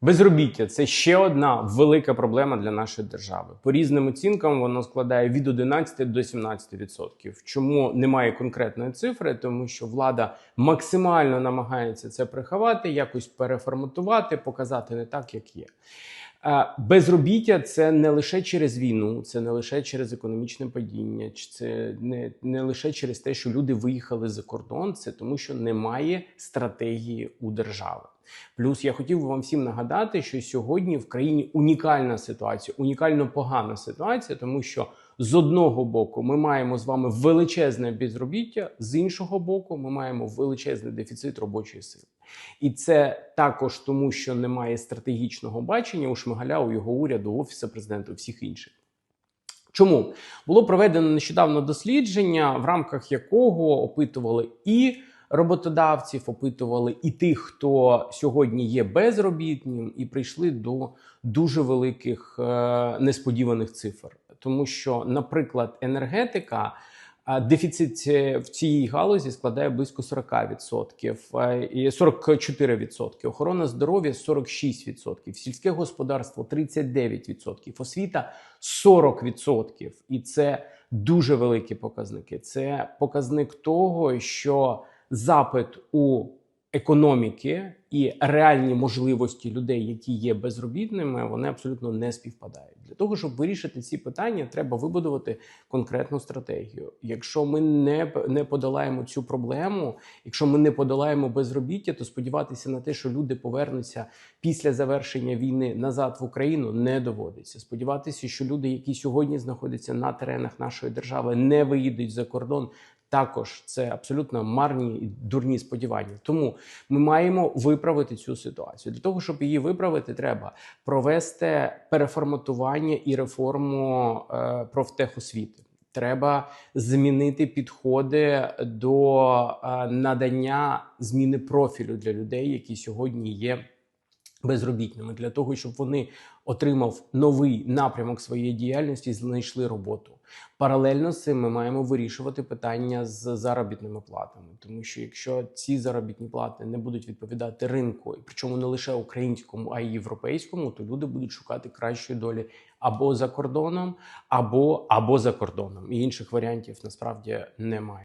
Безробіття це ще одна велика проблема для нашої держави. По різним оцінкам воно складає від 11 до 17%. Чому немає конкретної цифри? Тому що влада максимально намагається це приховати, якось переформатувати, показати не так, як є. Безробіття це не лише через війну, це не лише через економічне падіння, це не, не лише через те, що люди виїхали за кордон, це тому, що немає стратегії у держави. Плюс я хотів би вам всім нагадати, що сьогодні в країні унікальна ситуація, унікально погана ситуація, тому що з одного боку ми маємо з вами величезне безробіття, з іншого боку, ми маємо величезний дефіцит робочої сили. І це також тому, що немає стратегічного бачення у Шмигаля, у його уряду, офісу президента, у всіх інших. Чому було проведено нещодавно дослідження, в рамках якого опитували і роботодавців, опитували і тих, хто сьогодні є безробітнім, і прийшли до дуже великих е, несподіваних цифр. Тому що, наприклад, енергетика. а Дефіцит е, в цій галузі складає близько 40%, е, і 44%, охорона здоров'я 46%, сільське господарство 39%, освіта 40%. І це дуже великі показники. Це показник того, що запит у економіки і реальні можливості людей, які є безробітними, вони абсолютно не співпадають. Для того щоб вирішити ці питання, треба вибудувати конкретну стратегію. Якщо ми не, не подолаємо цю проблему, якщо ми не подолаємо безробіття, то сподіватися на те, що люди повернуться після завершення війни назад в Україну, не доводиться. Сподіватися, що люди, які сьогодні знаходяться на теренах нашої держави, не виїдуть за кордон. Також це абсолютно марні і дурні сподівання. Тому ми маємо виправити цю ситуацію. Для того, щоб її виправити, треба провести переформатування і реформу е, профтехосвіти. Треба змінити підходи до е, надання зміни профілю для людей, які сьогодні є безробітними, для того, щоб вони отримав новий напрямок своєї діяльності, знайшли роботу. Паралельно з цим ми маємо вирішувати питання з заробітними платами, тому що якщо ці заробітні плати не будуть відповідати ринку, і причому не лише українському, а й європейському, то люди будуть шукати кращої долі або за кордоном, або або за кордоном. І інших варіантів насправді немає.